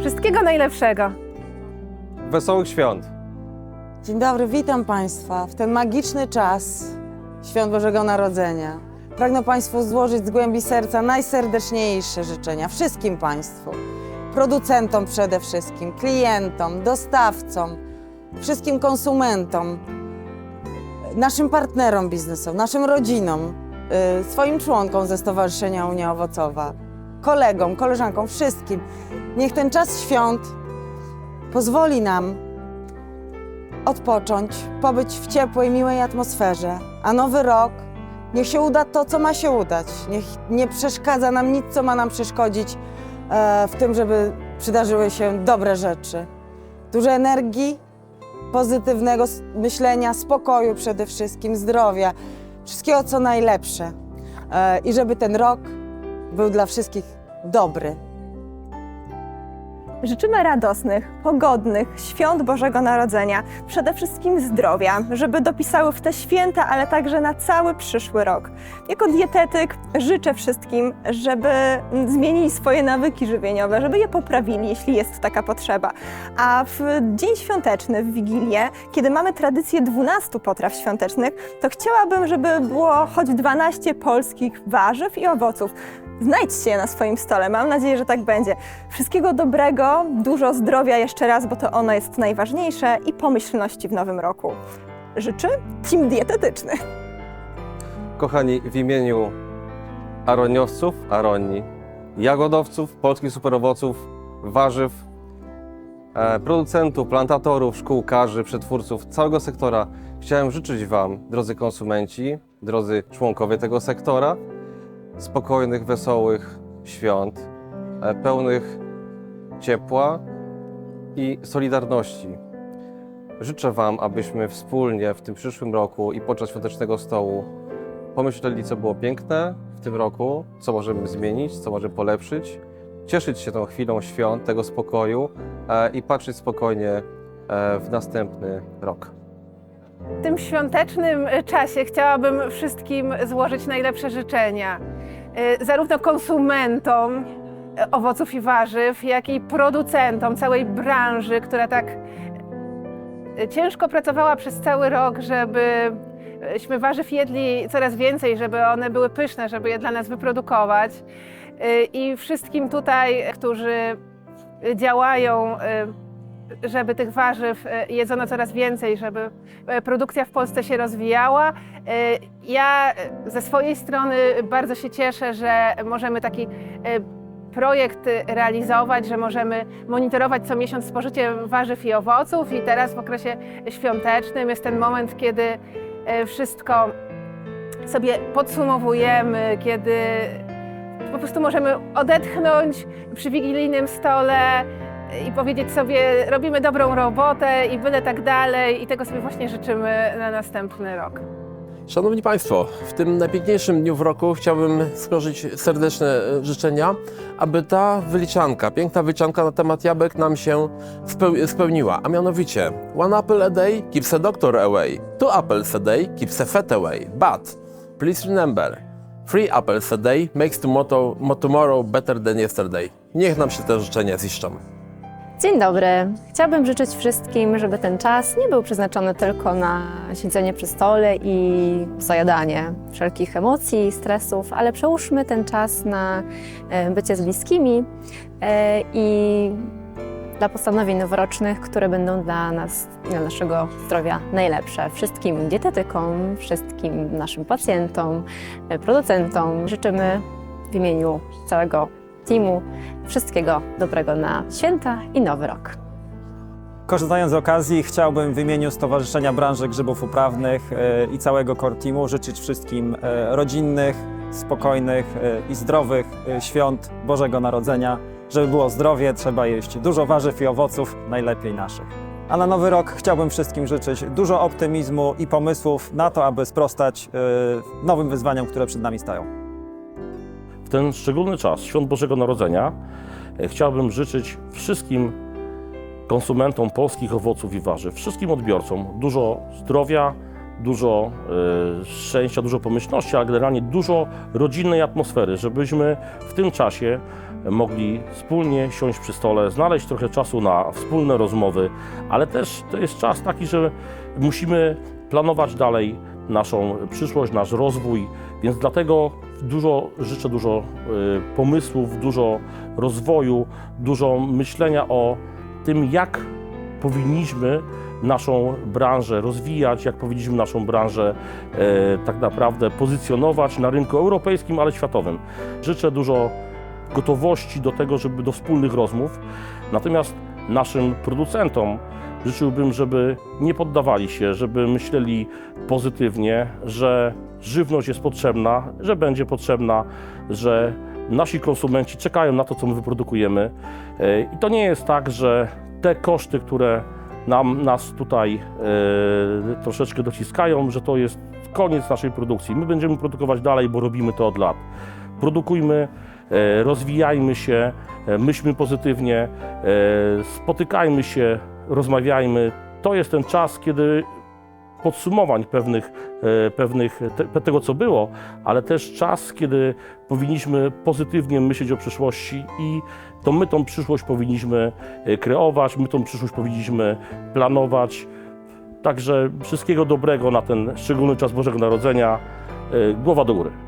Wszystkiego najlepszego. Wesołych świąt! Dzień dobry, witam Państwa w ten magiczny czas Świąt Bożego Narodzenia. Pragnę Państwu złożyć z głębi serca najserdeczniejsze życzenia wszystkim Państwu, producentom przede wszystkim, klientom, dostawcom, wszystkim konsumentom, naszym partnerom biznesowym, naszym rodzinom, y, swoim członkom ze Stowarzyszenia Unia Owocowa, kolegom, koleżankom, wszystkim. Niech ten czas świąt pozwoli nam odpocząć, pobyć w ciepłej, miłej atmosferze, a nowy rok niech się uda to, co ma się udać. Niech nie przeszkadza nam nic, co ma nam przeszkodzić e, w tym, żeby przydarzyły się dobre rzeczy. Dużo energii, pozytywnego myślenia, spokoju przede wszystkim, zdrowia, wszystkiego, co najlepsze. E, I żeby ten rok był dla wszystkich dobry. Życzymy radosnych, pogodnych świąt Bożego Narodzenia, przede wszystkim zdrowia, żeby dopisały w te święta, ale także na cały przyszły rok. Jako dietetyk życzę wszystkim, żeby zmienili swoje nawyki żywieniowe, żeby je poprawili, jeśli jest taka potrzeba. A w dzień świąteczny, w Wigilię, kiedy mamy tradycję 12 potraw świątecznych, to chciałabym, żeby było choć 12 polskich warzyw i owoców. Znajdźcie je na swoim stole. Mam nadzieję, że tak będzie. Wszystkiego dobrego, dużo zdrowia jeszcze raz, bo to ono jest najważniejsze i pomyślności w nowym roku. Życzy Team Dietetyczny. Kochani, w imieniu aroniowców, aroni, jagodowców, polskich superowoców, warzyw, e, producentów, plantatorów, szkółkarzy, przetwórców, całego sektora chciałem życzyć Wam, drodzy konsumenci, drodzy członkowie tego sektora, spokojnych, wesołych świąt, e, pełnych ciepła i solidarności. Życzę Wam, abyśmy wspólnie w tym przyszłym roku i podczas świątecznego stołu pomyśleli, co było piękne w tym roku, co możemy zmienić, co możemy polepszyć, cieszyć się tą chwilą świąt, tego spokoju e, i patrzeć spokojnie e, w następny rok. W tym świątecznym czasie chciałabym wszystkim złożyć najlepsze życzenia. Y, Zarówno konsumentom owoców i warzyw, jak i producentom całej branży, która tak y, ciężko pracowała przez cały rok, żebyśmy warzyw jedli coraz więcej, żeby one były pyszne, żeby je dla nas wyprodukować. Y, I wszystkim tutaj, którzy działają żeby tych warzyw e, jedzono coraz więcej, żeby e, produkcja w Polsce się rozwijała. E, Ja ze swojej strony bardzo się cieszę, że możemy taki projekt realizować, że możemy monitorować co miesiąc spożycie warzyw i owoców i teraz w okresie świątecznym jest ten moment, kiedy wszystko sobie podsumowujemy, kiedy po prostu możemy odetchnąć przy wigilijnym stole i powiedzieć sobie, robimy dobrą robotę i byle tak dalej i tego sobie właśnie życzymy na następny rok. Szanowni Państwo, w tym najpiękniejszym dniu w roku chciałbym złożyć serdeczne e, życzenia, aby ta wyliczanka, piękna wyliczanka na temat jabłek nam się speł- spełniła, a mianowicie one apple a day keeps a doctor away, two apples a day keeps a fat away, but please remember, three apples a day makes tomorrow better than yesterday. Niech nam się te życzenia ziszczą. Dzień dobry. Chciałabym życzyć wszystkim, żeby ten czas nie był przeznaczony tylko na siedzenie przy stole i zajadanie wszelkich emocji, stresów, ale przełóżmy ten czas na e, bycie z bliskimi e, i dla postanowień noworocznych, które będą dla nas dla naszego zdrowia najlepsze. Wszystkim dietetykom, wszystkim naszym pacjentom, e, producentom życzymy w imieniu całego teamu wszystkiego dobrego na święta i nowy rok. Korzystając z okazji, chciałbym w imieniu Stowarzyszenia Branży Grzybów Uprawnych e, i całego core teamu życzyć wszystkim e, rodzinnych, spokojnych e, i zdrowych świąt Bożego Narodzenia. Żeby było zdrowie, trzeba jeść dużo warzyw i owoców, najlepiej naszych. A na nowy rok chciałbym wszystkim życzyć dużo optymizmu i pomysłów na to, aby sprostać nowym wyzwaniom, które przed nami stoją. W ten szczególny czas Świąt Bożego Narodzenia e, chciałbym życzyć wszystkim konsumentom polskich owoców i warzyw, wszystkim odbiorcom dużo zdrowia, dużo e, szczęścia, dużo pomyślności, ale generalnie dużo rodzinnej atmosfery, żebyśmy w tym czasie mogli wspólnie siąść przy stole, znaleźć trochę czasu na wspólne rozmowy, ale też to jest czas taki, że musimy planować dalej naszą przyszłość, nasz rozwój, więc dlatego dużo życzę dużo y, pomysłów, dużo rozwoju, dużo myślenia o tym, jak powinniśmy naszą branżę rozwijać, jak powinniśmy naszą branżę e, tak naprawdę pozycjonować na rynku europejskim, ale światowym. Życzę dużo gotowości do tego, żeby do wspólnych rozmów. Natomiast naszym producentom życzyłbym, żeby nie poddawali się, żeby myśleli pozytywnie, że żywność jest potrzebna, że będzie potrzebna, że nasi konsumenci czekają na to, co my wyprodukujemy. E, I to nie jest tak, że te koszty, które nam, nas tutaj e, troszeczkę dociskają, że to jest koniec naszej produkcji. My będziemy produkować dalej, bo robimy to od lat. Produkujmy, rozwijajmy się, e, myślmy pozytywnie, e, spotykajmy się, rozmawiajmy. To jest ten czas, kiedy podsumowań pewnych, e, pewnych te, tego, co było, ale też czas, kiedy powinniśmy pozytywnie myśleć o przyszłości i to my tą przyszłość powinniśmy e, kreować, my tą przyszłość powinniśmy planować. Także wszystkiego dobrego na ten szczególny czas Bożego Narodzenia. E, Głowa do góry.